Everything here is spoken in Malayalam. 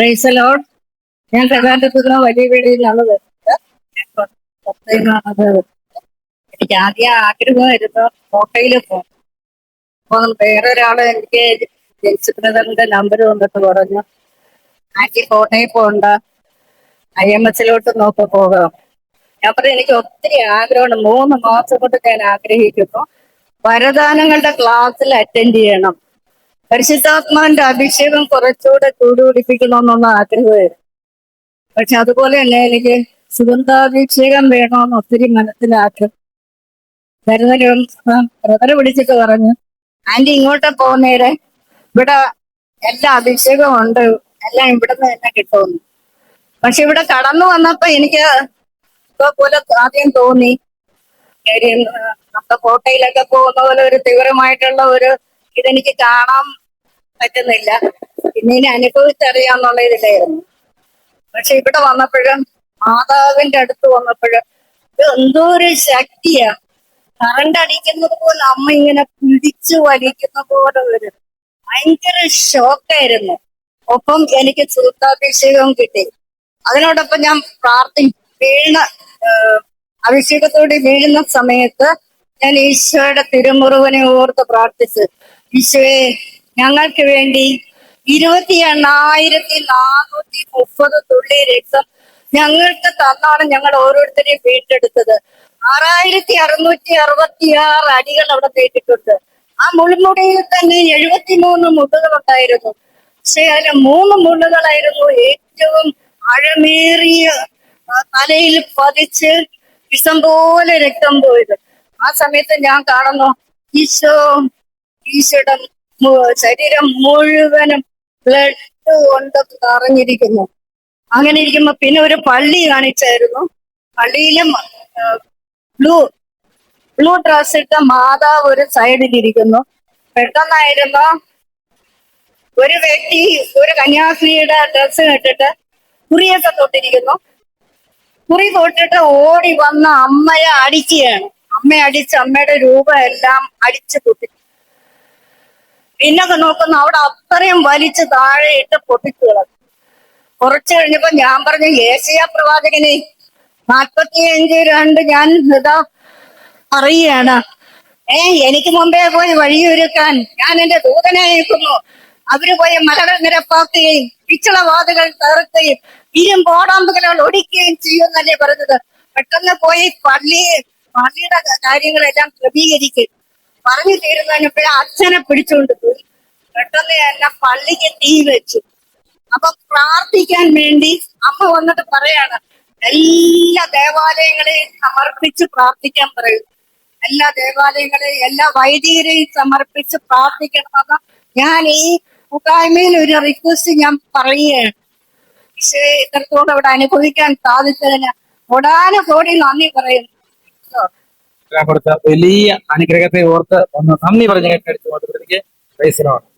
പ്രൈസലോൺ ഞാൻ ട്രിവാൻഡ്രത്തുനിന്ന് വലിയ വീടിലാണ് വരുന്നത്. എനിക്ക് ആദ്യം ആഗ്രഹമായിരുന്നു കോട്ടയിൽ പോകും അപ്പൊ വേറൊരാൾ എനിക്ക് ജെയിംസ് ബ്രദറിന്റെ നമ്പർ വന്നിട്ട് പറഞ്ഞു ആന്റി കോട്ടയിൽ പോകണ്ട ഐ എം എസിലോട്ട് നോക്കി പോകാം. ഞാൻ പറഞ്ഞു എനിക്ക് ഒത്തിരി ആഗ്രഹമുണ്ട്. മൂന്ന് മാസം കൊണ്ട് ഞാൻ ആഗ്രഹിക്കുന്നു. വരദാനങ്ങളുടെ ക്ലാസ്സിൽ അറ്റൻഡ് ചെയ്യണം. പരിശുദ്ധാത്മാവിന്റെ അഭിഷേകം കുറച്ചുകൂടെ ചൂടുപിടിപ്പിക്കണമെന്നുള്ള ആഗ്രഹമായിരുന്നു പക്ഷെ അതുപോലെ തന്നെ എനിക്ക് സുഗന്ധാഭിഷേകം വേണമെന്ന് ഒത്തിരി മനസ്സിലാക്കും കരുതലും പ്രതര വിളിച്ചിട്ട് പറഞ്ഞു ആന്റി ഇങ്ങോട്ട് പോകുന്നേരെ ഇവിടെ എല്ലാ അഭിഷേകവും ഉണ്ട്. എല്ലാം ഇവിടുന്ന് തന്നെ കിട്ടുമെന്ന്. പക്ഷെ ഇവിടെ കടന്നു വന്നപ്പോ എനിക്ക് പോലെ ആദ്യം തോന്നി നമ്മുടെ കോട്ടയിലൊക്കെ പോകുന്ന പോലെ ഒരു തീവ്രമായിട്ടുള്ള ഒരു ഇതെനിക്ക് കാണാൻ പറ്റുന്നില്ല. പിന്നെ ഇനി അനുഭവിച്ചറിയാന്നുള്ള ഇതിലായിരുന്നു പക്ഷെ ഇവിടെ വന്നപ്പോഴും മാതാവിന്റെ അടുത്ത് വന്നപ്പോഴും ഇത് എന്തോ ഒരു ശക്തിയാ. കറണ്ട് അടിക്കുന്നത് പോലെ അമ്മ ഇങ്ങനെ പിടിച്ചു വലിക്കുന്ന പോലെ ഒരു ഭയങ്കര ഷോക്കായിരുന്നു ഒപ്പം എനിക്ക് സുഹൃത്താഭിഷേകം കിട്ടി. അതിനോടൊപ്പം ഞാൻ പ്രാർത്ഥി ഏഹ്, അഭിഷേകത്തോടെ വീഴുന്ന സമയത്ത് ഞാൻ ഈശോയുടെ തിരുമുറുവനെ ഓർത്ത് പ്രാർത്ഥിച്ചു ഈശോയെ ഞങ്ങൾക്ക് വേണ്ടി ഇരുപത്തി എണ്ണായിരത്തി നാനൂറ്റി മുപ്പത് തുള്ളി രക്തം ഞങ്ങൾക്ക് തന്നാണ് ഞങ്ങൾ ഓരോരുത്തരെയും വീണ്ടെടുത്തത്. ആറായിരത്തി അറുന്നൂറ്റി അറുപത്തി ആറ് അടികൾ അവിടെ തേറ്റിട്ടുണ്ട് ആ മുൾമുടിയിൽ തന്നെ എഴുപത്തിമൂന്ന് മുള്ളുകളുണ്ടായിരുന്നു പക്ഷെ അതിന് മൂന്ന് മുള്ളുകളായിരുന്നു ഏറ്റവും അഴമേറിയ തലയിൽ പതിച്ച് വിഷം പോലെ രക്തം പോയത്. ആ സമയത്ത് ഞാൻ കാണുന്നു ഈശോ ഈശോയുടെ മു- ശരീരം മുഴുവനും ബ്ലഡ് കൊണ്ട് നിറഞ്ഞിരിക്കുന്നു അങ്ങനെ ഇരിക്കുമ്പോ പിന്നെ ഒരു പള്ളി കാണിച്ചായിരുന്നു. പള്ളിയിലും ബ്ലൂ ബ്ലൂ ഡ്രസ് ഇട്ട മാതാവ് ഒരു സൈഡിലിരിക്കുന്നു പെട്ടെന്നായിരുന്നു ഒരു വ്യക്തി ഒരു കന്യാസ്ത്രീയുടെ ഡ്രസ്സ് കെട്ടിട്ട് കുറിയൊക്കെ തൊട്ടിരിക്കുന്നു. കുറി തൊട്ടിട്ട് ഓടി വന്ന അമ്മയെ അടിക്കുകയാണ്. അമ്മയെ അടിച്ച് അമ്മയുടെ രൂപം എല്ലാം അടിച്ചു കുത്തി പിന്നൊക്കെ നോക്കുന്നു അവിടെ അത്രയും വലിച്ച് താഴെ ഇട്ട് പൊട്ടിച്ചു കുറച്ചു കഴിഞ്ഞപ്പോ ഞാൻ പറഞ്ഞു ഏഷ്യ പ്രവാചകനെ നാൽപ്പത്തിയഞ്ച് രണ്ട് ഞാൻ ഇതാ അറിയാണ്. ഏ എനിക്ക് മുമ്പേ പോയി വഴിയൊരുക്കാൻ. ഞാൻ എന്റെ ദൂതനെ അയക്കുന്നു. അവർ പോയി മലകൾ നിരപ്പാക്കുകയും പിച്ചളവാതുകൾ തകർക്കുകയും ഇരുമ്പോടാമ്പുകൾ ഒടിക്കുകയും ചെയ്യുമെന്നല്ലേ പറഞ്ഞത്. പെട്ടെന്ന് പോയി പള്ളി പള്ളിയുടെ കാര്യങ്ങളെല്ലാം ക്രമീകരിക്കും. പറഞ്ഞു തീരുന്നതിനപ്പോഴും അച്ഛനെ പിടിച്ചുകൊണ്ട് പോയി. പെട്ടെന്ന് എന്നെ പള്ളിക്ക് തീ വെച്ചു. അപ്പൊ പ്രാർത്ഥിക്കാൻ വേണ്ടി അമ്മ വന്നിട്ട് പറയാണ് എല്ലാ ദേവാലയങ്ങളെയും സമർപ്പിച്ച് പ്രാർത്ഥിക്കാൻ പറയും. എല്ലാ ദേവാലയങ്ങളെയും എല്ലാ വൈദികരെയും സമർപ്പിച്ച് പ്രാർത്ഥിക്കണമെന്ന് ഞാൻ ഈ കൂട്ടായ്മയിൽ ഒരു റിക്വസ്റ്റ് ഞാൻ പറയുകയാണ്. പക്ഷേ ഇത്രത്തോളം ഇവിടെ അനുഭവിക്കാൻ സാധിച്ചതിന്. ഒടാന കോടി നന്ദി പറയുന്നു. കൊടുത്ത വലിയ അനുഗ്രഹത്തെ ഓർത്ത് ഒന്ന് നന്ദി പറഞ്ഞ് കേട്ടടിച്ചു പ്രൈസലാണ്